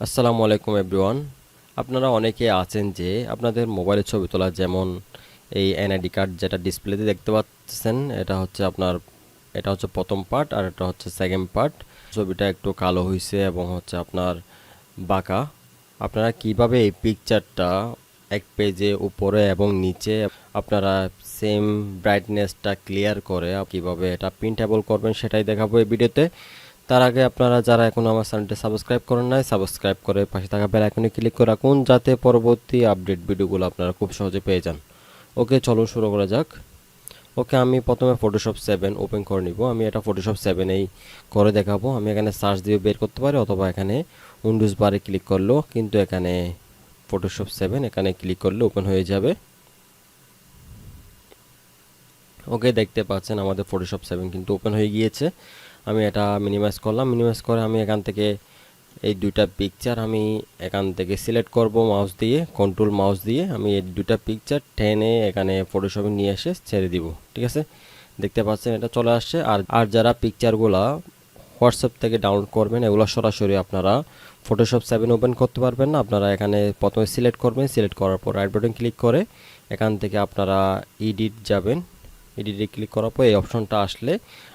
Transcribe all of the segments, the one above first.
আসসালামু আলাইকুম এভরিওয়ান আপনারা অনেকে আছেন যে আপনাদের মোবাইলে ছবি তোলা যেমন এই এনআইডি কার্ড যেটা ডিসপ্লেতে দেখতে পাচ্ছেন, এটা হচ্ছে আপনার, এটা হচ্ছে প্রথম পার্ট আর এটা হচ্ছে সেকেন্ড পার্ট ছবিটা একটু কালো হয়েছে এবং হচ্ছে আপনার বাঁকা। আপনারা কীভাবে এই পিকচারটা এক পেজে উপরে এবং নিচে আপনারা সেম ব্রাইটনেসটা ক্লিয়ার করে কীভাবে এটা প্রিন্টেবল করবেন সেটাই দেখাবো এই ভিডিওতে তার আগে আপনারা যারা এখন আমার চ্যানেলটি সাবস্ক্রাইব করেন নাই, সাবস্ক্রাইব করে পাশে থাকা বেল আইকনে ক্লিক করে রাখুন, যাতে পরবর্তী আপডেট ভিডিওগুলো আপনারা খুব সহজে পেয়ে যান। ওকে চলো শুরু করা যাক। ওকে, আমি প্রথমে ফটোশপ সেভেন ওপেন করে নিব। আমি এটা ফটোশপ সেভেনেই করে দেখাবো। আমি এখানে সার্চ দিয়ে বের করতে পারি, অথবা এখানে উইন্ডোজ বারে ক্লিক করলেও কিন্তু এখানে ফটোশপ সেভেন এখানে ক্লিক করলে ওপেন হয়ে যাবে। ওকে, দেখতে পাচ্ছেন আমাদের ফটোশপ সেভেন কিন্তু ওপেন হয়ে গিয়েছে। আমি এটা মিনিমাইজ করলাম। মিনিমাইজ করে আমি এখান থেকে এই দুইটা পিকচার আমি এখান থেকে সিলেক্ট করব মাউস দিয়ে কন্ট্রোল মাউস দিয়ে। আমি এই দুইটা পিকচার টেনে এখানে ফটোশপে নিয়ে এসে ছেড়ে দিব, ঠিক আছে? দেখতে পাচ্ছেন এটা চলে আসছে। আর আর যারা পিকচারগুলা হোয়াটসঅ্যাপ থেকে ডাউনলোড করবেন, এগুলো সরাসরি আপনারা ফটোশপ সেভেন ওপেন করতে পারবেন না। আপনারা এখানে প্রথমে সিলেক্ট করবেন। সিলেক্ট করার পর রাইট বাটন ক্লিক করে এখান থেকে আপনারা ইডিট যাবেন। এডিটে ক্লিক করার পর এই অপশনটা আসলে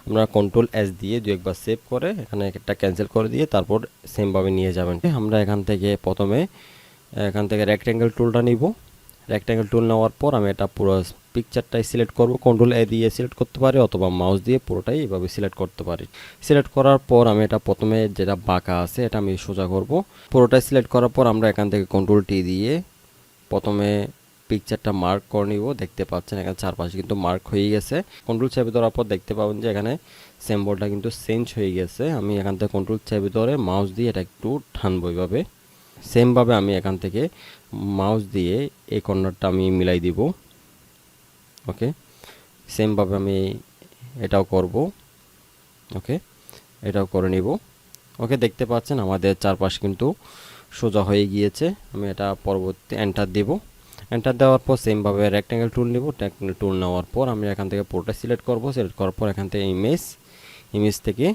আমরা কন্ট্রোল এস দিয়ে দু একবার সেভ করে এখানে একটা ক্যান্সেল করে দিয়ে তারপর সেমভাবে নিয়ে যাবেন। আমরা এখান থেকে প্রথমে, এখান থেকে রেক্ট্যাঙ্গেল টুলটা নিব। রেক্ট্যাঙ্গেল টুল নেওয়ার পর আমি এটা পুরো পিকচারটাই সিলেক্ট করব। কন্ট্রোল এ দিয়ে সিলেক্ট করতে পারি অথবা মাউস দিয়ে পুরোটাই এভাবে সিলেক্ট করতে পারি। সিলেক্ট করার পর আমি এটা প্রথমে যেটা বাঁকা আছে এটা আমি সোজা করব। পুরোটাই সিলেক্ট করার পর আমরা এখান থেকে কন্ট্রোল টি দিয়ে প্রথমে পিকচারটা মার্ক করে নিব, দেখতে পাচ্ছেন এখানে চারপাশে কিন্তু মার্ক হয়ে গেছে। কন্ট্রোল চেপে ধরার পর দেখতে পাবেন যে এখানে সিম্বলটা কিন্তু চেঞ্জ হয়ে গেছে। আমি এখান থেকে কন্ট্রোল চেপে ধরে মাউস দিয়ে এটা একটু টানবো এইভাবে সেমভাবে আমি এখান থেকে মাউস দিয়ে এই কর্নারটা আমি মিলাই দিব। ওকে? সেমভাবে আমি এটাও করব। ওকে? এটাও করে নিব। ওকে, দেখতে পাচ্ছেন আমাদের চারপাশ কিন্তু সোজা হয়ে গিয়েছে। আমি এটা পরবর্তী এন্টার দেব। এন্টার দেওয়ার পর সেমভাবে রেক্ট্যাঙ্গেল টুল নেব। রেক্ট্যাঙ্গেল টুল নেওয়ার পর আমি এখান থেকে পুরোটা সিলেক্ট করব। সিলেক্ট করার পর এখান থেকে ইমেজ ইমেজ থেকে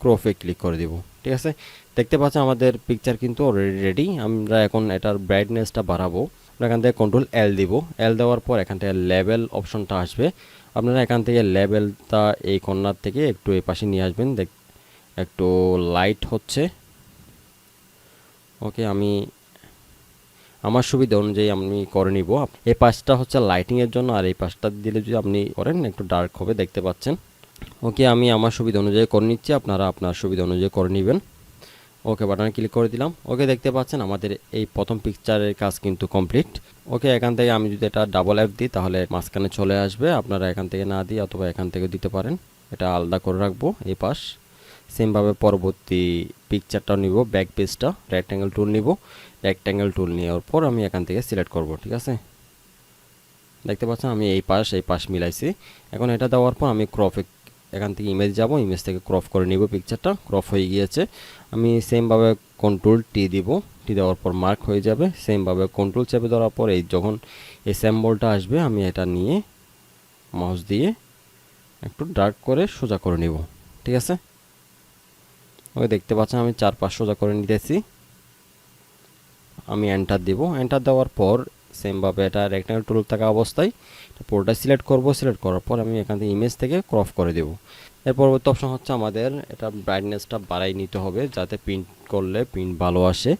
ক্রোফে ক্লিক করে দেব। ঠিক আছে? দেখতে পাচ্ছেন আমাদের পিকচার কিন্তু অলরেডি রেডি আমরা এখন এটার ব্রাইটনেসটা বাড়াবো। এখান থেকে কন্ট্রোল এল দিব। এল দেওয়ার পর এখান থেকে লেভেল অপশনটা আসবে। আপনারা এখান থেকে লেভেলটা এই কর্নার থেকে একটু এই পাশে নিয়ে আসবেন। দেখ, একটু লাইট হচ্ছে। ওকে আমি আমার সুবিধা অনুযায়ী আমি করে নিব। এই পাশটা হচ্ছে লাইটিংয়ের জন্য, আর এই পাশটা দিলে যদি আপনি করেন, একটু ডার্ক হবে, দেখতে পাচ্ছেন। ওকে আমি আমার সুবিধা অনুযায়ী করে নিচ্ছি, আপনারা আপনার সুবিধা অনুযায়ী করে নেবেন। ওকে বাটনে ক্লিক করে দিলাম। ওকে দেখতে পাচ্ছেন আমাদের এই প্রথম পিকচারের কাজ কিন্তু কমপ্লিট ওকে এখান থেকে আমি যদি এটা ডাবল অ্যাপ দিই, তাহলে মাঝখানে চলে আসবে। আপনারা এখান থেকে না দিয়ে অথবা এখান থেকে দিতে পারেন। এটা আলাদা করে রাখব এই পাশ। সেমভাবে পরবর্তী পিকচারটাও নিব ব্যাক পেজটা রেক্ট্যাঙ্গেল টুল নিব। রেক্ট্যাঙ্গেল টুল নেওয়ার পর আমি এখান থেকে সিলেক্ট করব, ঠিক আছে? দেখতে পাচ্ছেন আমি এই পাশ এই পাশ মিলাইছি। এখন এটা দেওয়ার পর আমি ক্রফে এখান থেকে ইমেজ যাব ইমেজ থেকে ক্রপ করে নিব পিকচারটা ক্রপ হয়ে গিয়েছে। আমি সেমভাবে কন্ট্রোল টি দিব। টি দেওয়ার পর মার্ক হয়ে যাবে। সেমভাবে কন্ট্রোল চেপে দেওয়ার পর এই যখন এই স্যাম্বলটা আসবে, আমি এটা নিয়ে মাউস দিয়ে একটু ডার্ক করে সোজা করে নিব, ঠিক আছে? ওই দেখতে পাচ্ছেন, আমি চার পাঁচ সোজা করে নিতেছি। আমি এন্টার দিব। এন্টার দেওয়ার পর সেমভাবে এটা রেক্টাঙ্গেল টুল থাকা অবস্থায় পুরোটা সিলেক্ট করব। সিলেক্ট করার পর আমি এখান থেকে ইমেজ থেকে ক্রপ করে দেব। এর পরবর্তী অপশন হচ্ছে আমাদের এটা ব্রাইটনেসটা বাড়াই নিতে হবে, যাতে প্রিন্ট করলে প্রিন্ট ভালো আসে।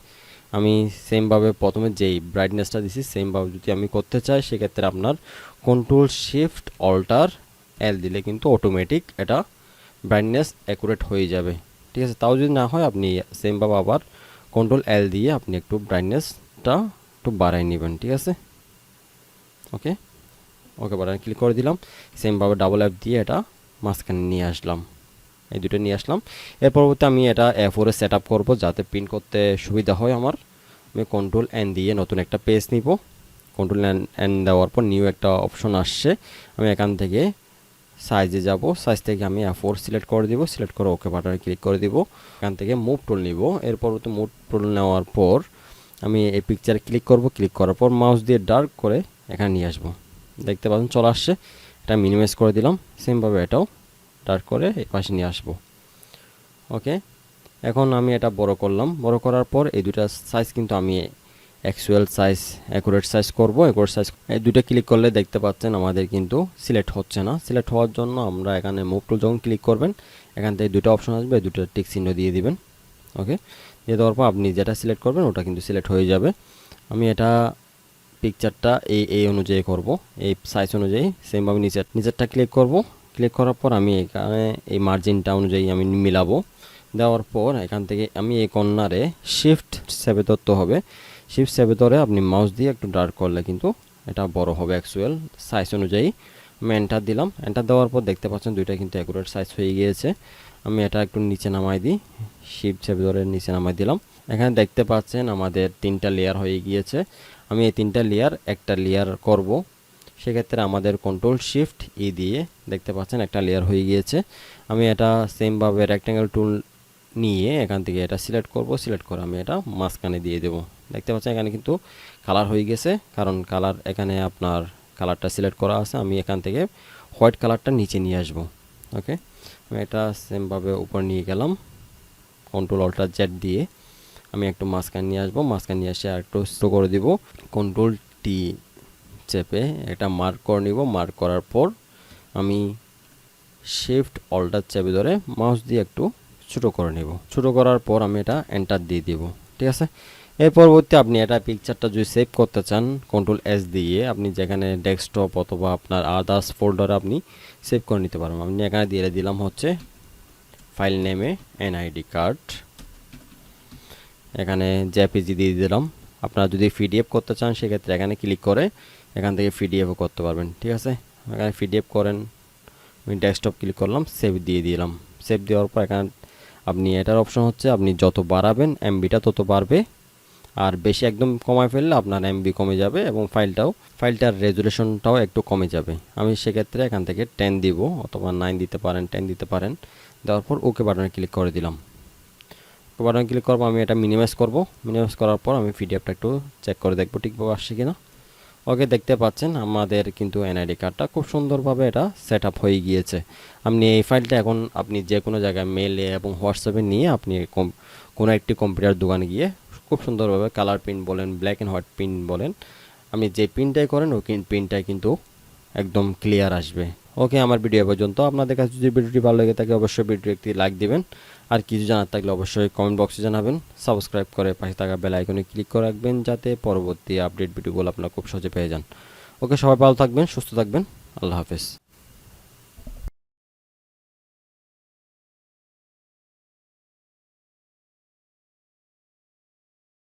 আমি সেমভাবে প্রথমে যেই ব্রাইটনেসটা দিছি সেমভাবে যদি আমি করতে চাই, সেক্ষেত্রে আপনার কন্ট্রোল শিফট অল্টার এল দিলে কিন্তু অটোমেটিক এটা ব্রাইটনেস অ্যাকুরেট হয়ে যাবে। ঠিক আছে? তাও যদি না হয় আপনি সেম সেমভাবে আবার কন্ট্রোল এল দিয়ে আপনি একটু ব্রাইটনেসটা একটু বাড়াই নেবেন, ঠিক আছে? ওকে ওকে বাটন ক্লিক করে দিলাম। সেমভাবে ডাবল অ্যাপ দিয়ে এটা মাঝখানে নিয়ে আসলাম। এই দুটো নিয়ে আসলাম। এর পরবর্তী আমি এটা এ ফোরে সেট আপ করব যাতে প্রিন্ট করতে সুবিধা হয় আমার। আমি কন্ট্রোল এন দিয়ে নতুন একটা পেজ নিব। কন্ট্রোল এন এন দেওয়ার পর নিউ একটা অপশন আসছে। আমি এখান থেকে সাইজে যাব সাইজ থেকে আমি এ ফোর সিলেক্ট করে দিব সিলেক্ট করে ওকে বাটনে ক্লিক করে দিব, এখান থেকে মুভ টুল নিব, এরপর পরবর্তী মুভ টুল নেওয়ার পর আমি এই পিকচারে ক্লিক করব ক্লিক করার পর মাউস দিয়ে ডার্ক করে এখানে নিয়ে আসব। দেখতে পাচ্ছেন, চলে আসছে, এটা মিনিমাইজ করে দিলাম সেমভাবে এটাও ডার্ক করে এই পাশে নিয়ে আসব। ওকে এখন আমি এটা বড় করলাম, বড় করার পর এই দুটা সাইজ কিন্তু আমি অ্যাকচুয়াল সাইজ অ্যাকুরেট সাইজ করব অ্যাকুরেট সাইজ এই দুটো ক্লিক করলে দেখতে পাচ্ছেন আমাদের কিন্তু সিলেক্ট হচ্ছে না। সিলেক্ট হওয়ার জন্য আমরা এখানে মুভ টুল যখন ক্লিক করবেন, এখান থেকে দুটো অপশন আসবে দুটো টিক দিয়ে দিবেন। ওকে দিয়ে দেওয়ার পর আপনি যেটা সিলেক্ট করবেন, ওটা কিন্তু সিলেক্ট হয়ে যাবে। আমি এটা পিকচারটা এই এই অনুযায়ী করব, এই সাইজ অনুযায়ী সেমভাবে নিচের, নিচেরটা ক্লিক করব। ক্লিক করার পর আমি এখানে এই মার্জিনটা অনুযায়ী আমি মিলাবো। দেওয়ার পর এখান থেকে আমি এই কর্নারে শিফট সেভে ধরতে হবে। শিফট সেভে ধরে আপনি মাউস দিয়ে একটু ডার্ক করলে কিন্তু এটা বড় হবে অ্যাকচুয়াল সাইজ অনুযায়ী। আমি এন্টার দিলাম। এন্টার দেওয়ার পর দেখতে পাচ্ছেন দুইটা কিন্তু অ্যাকুরেট সাইজ হয়ে গিয়েছে। আমি এটা একটু নিচে নামাই দিই। শিফট সেভে ধরে নিচে নামাই দিলাম। এখানে দেখতে পাচ্ছেন আমাদের তিনটা লেয়ার হয়ে গিয়েছে। আমি এই তিনটা লেয়ার একটা লেয়ার করব। সেক্ষেত্রে আমাদের কন্ট্রোল শিফট ই দিয়ে দেখতে পাচ্ছেন একটা লেয়ার হয়ে গিয়েছে। আমি এটা সেমভাবে রেক্ট্যাঙ্গেল টুল নিয়ে এখান থেকে এটা সিলেক্ট করব সিলেক্ট করে আমি এটা মাঝখানে দিয়ে দেব। দেখতে পাচ্ছেন এখানে কিন্তু কালার হয়ে গেছে, কারণ কালার এখানে আপনার কালারটা সিলেক্ট করা আছে, আমি এখান থেকে হোয়াইট কালারটা নিচে নিয়ে আসব। ওকে আমি এটা সেমভাবে উপর নিয়ে গেলাম কন্ট্রোল অল্টার জেড দিয়ে। আমি একটু মাঝখানে নিয়ে আসব, মাঝখানে নিয়ে এসে একটু স্লো করে দিব। কন্ট্রোল টি চেপে এটা মার্ক করে নিব মার্ক করার পর আমি শিফট অল্টার চেপে ধরে মাউস দিয়ে একটু ছোটো করে নেব। ছোটো করার পর আমি এটা এন্টার দিয়ে দিব, ঠিক আছে? এর পরবর্তী আপনি এটা পিকচারটা যদি সেভ করতে চান কন্ট্রোল এস দিয়ে আপনি যেখানে ডেস্কটপ অথবা আপনার আদার্স ফোল্ডারে আপনি সেভ করে নিতে পারবেন আপনি এখানে দিয়ে দিলাম হচ্ছে ফাইল নেমে এনআইডি কার্ড এখানে জেপিজি দিয়ে দিলাম। আপনারা যদি পিডিএফ করতে চান, সেক্ষেত্রে এখানে ক্লিক করে এখান থেকে পিডিএফও করতে পারবেন, ঠিক আছে? এখানে পিডিএফ করেন, আমি ডেস্কটপ ক্লিক করলাম সেভ দিয়ে দিলাম। সেভ দেওয়ার পর এখানে আপনি এটার অপশন হচ্ছে আপনি যত বাড়াবেন এমবিটা তত বাড়বে। আর বেশি একদম কমায় ফেললে আপনার এমবি কমে যাবে এবং ফাইলটাও ফাইলটার রেজুলেশনটাও একটু কমে যাবে। আমি সেক্ষেত্রে এখান থেকে টেন দিব অথবা নাইন দিতে পারেন টেন দিতে পারেন। দেওয়ার পর ওকে বাটনে ক্লিক করে দিলাম। ওকে বাটনে ক্লিক করব, আমি এটা মিনিমাইজ করব। মিনিমাইজ করার পর আমি পিডিএফটা একটু চেক করে দেখব ঠিকভাবে আসছে কিনা। ওকে দেখতে পাচ্ছেন, আমাদের কিন্তু এনআইডি কার্ডটা খুব সুন্দরভাবে এটা সেট হয়ে গিয়েছে। আপনি এই ফাইলটা এখন আপনি যে কোনো জায়গায় মেলে এবং হোয়াটসঅ্যাপে নিয়ে আপনি কোনো একটি কম্পিউটার দোকানে গিয়ে খুব সুন্দরভাবে কালার প্রিন্ট বলেন ব্ল্যাক অ্যান্ড হোয়াইট প্রিন্ট বলেন, আপনি যে প্রিন্টটাই করেন, ওই প্রিন্টটাই কিন্তু একদম ক্লিয়ার আসবে। ওকে, আমার ভিডিও পর্যন্ত। আপনাদের কাছে যদি ভিডিওটি ভালো লেগে থাকে, অবশ্যই ভিডিও একটি লাইক দিবেন। আর কিছু জানার থাকলে অবশ্যই কমেন্ট বক্সে জানাবেন। সাবস্ক্রাইব করে পাশে থাকা বেল আইকনে ক্লিক করে রাখবেন, যাতে পরবর্তী আপডেট ভিডিওগুলো আপনারা খুব সহজে পেয়ে যান। ওকে, সবাই ভালো থাকবেন, সুস্থ থাকবেন। আল্লাহ হাফেজ।